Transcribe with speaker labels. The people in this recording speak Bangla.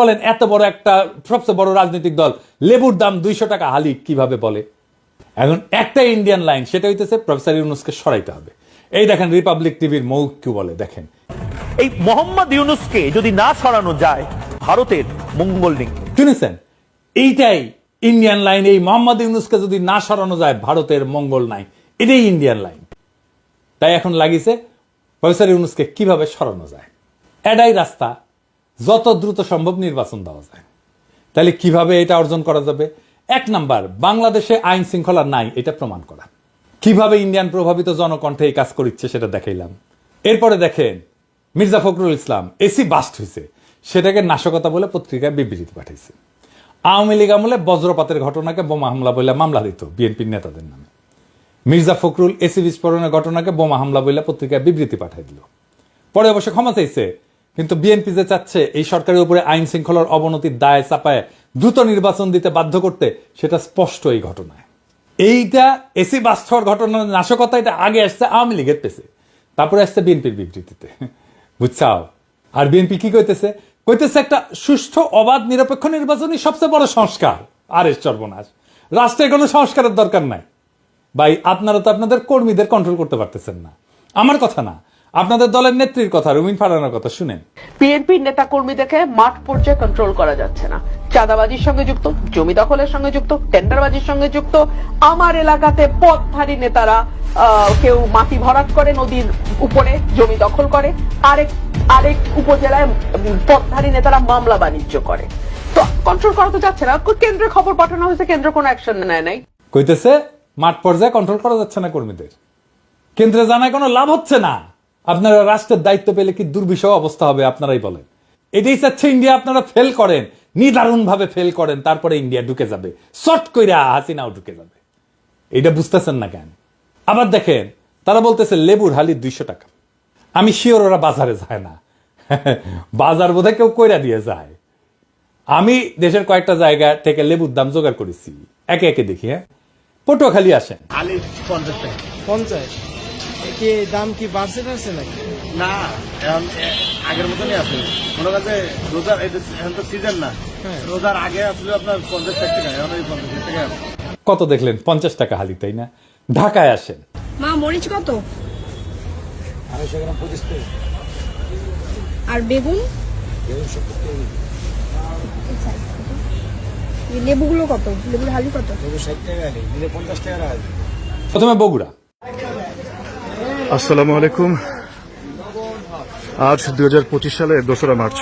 Speaker 1: বলেন এত বড় একটা সবচেয়ে বড় রাজনৈতিক দল লেবুর দাম দুইশো টাকা হালি কীভাবে বলে? এখন একটা ইন্ডিয়ান লাইন সেটা হইতেছে প্রফেসর ইউনুসকে সরাইতে হবে। এই দেখেন রিপাবলিক টিভির মৌক্যু বলে দেখেন।
Speaker 2: এই মোহাম্মদ ইউনুসকে যদি না সরানো যায় ভারতের মঙ্গল নেই
Speaker 1: শুনেছেন? এইটাই ইন্ডিয়ান লাইন এই মোহাম্মদ ইউনুসকে যদি না সরানো যায় ভারতের মঙ্গল নাই। এটাই ইন্ডিয়ান লাইন তাই এখন লাগিছে প্রফেসর ইউনুসকে কীভাবে সরানো যায়? এটাই রাস্তা। যত দ্রুত সম্ভব নির্বাচন দেওয়া যায়। তাহলে কীভাবে এটা অর্জন করা যাবে? এক নাম্বার, বাংলাদেশে আইন শৃঙ্খলা নাই, এটা প্রমাণ করা। কীভাবে ইন্ডিয়ান প্রভাবিত জনকণ্ঠে এই কাজ করিচ্ছে সেটা দেখাইলাম। এরপরে দেখেন, মির্জা ফখরুল ইসলাম এসি বাস্ট হয়েছে সেটাকে নাশকতা বলে পত্রিকায় বিবৃতি পাঠাইছে। আওয়ামী লীগ আমলে বজ্রপাতের ঘটনাকে বোমা হামলা বলে মামলা দিত বিএনপির নেতাদের নামে। মির্জা ফখরুল এসি বিস্ফোরণের ঘটনাকে বোমা হামলা বলে পত্রিকায় বিবৃতি পাঠাই দিল। পরে অবশ্য ক্ষমা চাইছে কিন্তু বিএনপি যে চাচ্ছে, এই সরকারের উপরে আইন শৃঙ্খলার অবনতির দায় চাপায় দ্রুত নির্বাচন দিতে বাধ্য করতে, সেটা স্পষ্ট এই ঘটনায়। এইটা এসি বাস হওয়ার ঘটনার নাশকতা, এটা আগে আসছে আওয়ামী লীগের পেছে। তারপরে আসছে বিএনপির বিবৃতিতে। বুঝছাও? আর বিএনপি কি কইতেছে? কইতেছে একটা সুষ্ঠু, অবাধ, নিরপেক্ষ নির্বাচনই সবচেয়ে বড় সংস্কার আর এস সর্বনাশ। রাষ্ট্রের কোনো সংস্কারের দরকার নাই। ভাই, আপনারা তো আপনাদের কর্মীদের কন্ট্রোল করতে পারতেছেন না। আমার কথা না। আপনাদের দলের নেত্রীর কথা রুমিন ফারানার কথা শুনেন।
Speaker 3: বিএনপির নেতা কর্মীদেরকে মাঠ পর্যায়ে কন্ট্রোল করা যাচ্ছে না। চাঁদাবাজির সঙ্গে যুক্ত জমি দখলের সঙ্গে যুক্ত টেন্ডারবাজির সঙ্গে যুক্ত আমার এলাকাতে পথধারী নেতারা কেউ মাটি ভরাট করে নদীর উপরে জমি দখল করে আরেক আরেক উপজেলায় পথধারী নেতারা মামলা বাণিজ্য করে। তো কন্ট্রোল করা তো যাচ্ছে না। কেন্দ্রে খবর পাঠানো হয়েছে কেন্দ্র কোনো অ্যাকশন নেয় নাই।
Speaker 1: কইতেছে মাঠ পর্যায়ে কন্ট্রোল করা যাচ্ছে না কর্মীদের। কেন্দ্রে জানায় কোনো লাভ হচ্ছে না। আপনারা রাষ্ট্রের দায়িত্ব পেলে কি দুর্বিষহ অবস্থা হবে আপনারাই বলেন। এটাই চাচ্ছে ইন্ডিয়া আপনারা ফেল করেন নিদারুণ ভাবে ফেল করেন তারপরে ইন্ডিয়া ঢুকে যাবে। শর্ট কইরা হাসিনাও ঢুকে যাবে। এটা বুঝতেছেন না কেন? আবার দেখেন তারা বলতেছে লেবুর হালি দুইশো টাকা। আমি শিওর ওরা বাজারে যায় না। বাজার বোধহয় কেউ কইরা দিয়ে যায়। আমি দেশের কয়েকটা জায়গা থেকে লেবুর দাম জোগাড় করেছি। একে একে দেখি হ্যাঁ। পটুয়াখালী আসেন।
Speaker 4: পঞ্চাশ?
Speaker 5: কি দাম কি বাড়ছে টাড়ছে নাকি?
Speaker 4: না এখন আগের মতনই আছে। মনে কাছে রোজার এখন তো সিজন না
Speaker 5: হ্যাঁ।
Speaker 4: রোজার আগে আসলে আপনার পঞ্চাশ টাকা এখন ওই পঞ্চাশ টাকা।
Speaker 1: কত দেখলেন? পঞ্চাশ টাকা হালি তাই না? ঢাকায় আসেন।
Speaker 6: মা মরিচ কত? আর বেগুন? এই লেবুগুলো কত? লেবুর হালি কত?
Speaker 1: ষাট টাকা হালি পঞ্চাশ টাকা প্রথমে বগুড়া।
Speaker 7: আসসালামু আলাইকুম। আজ দু সালে দোসরা মার্চ।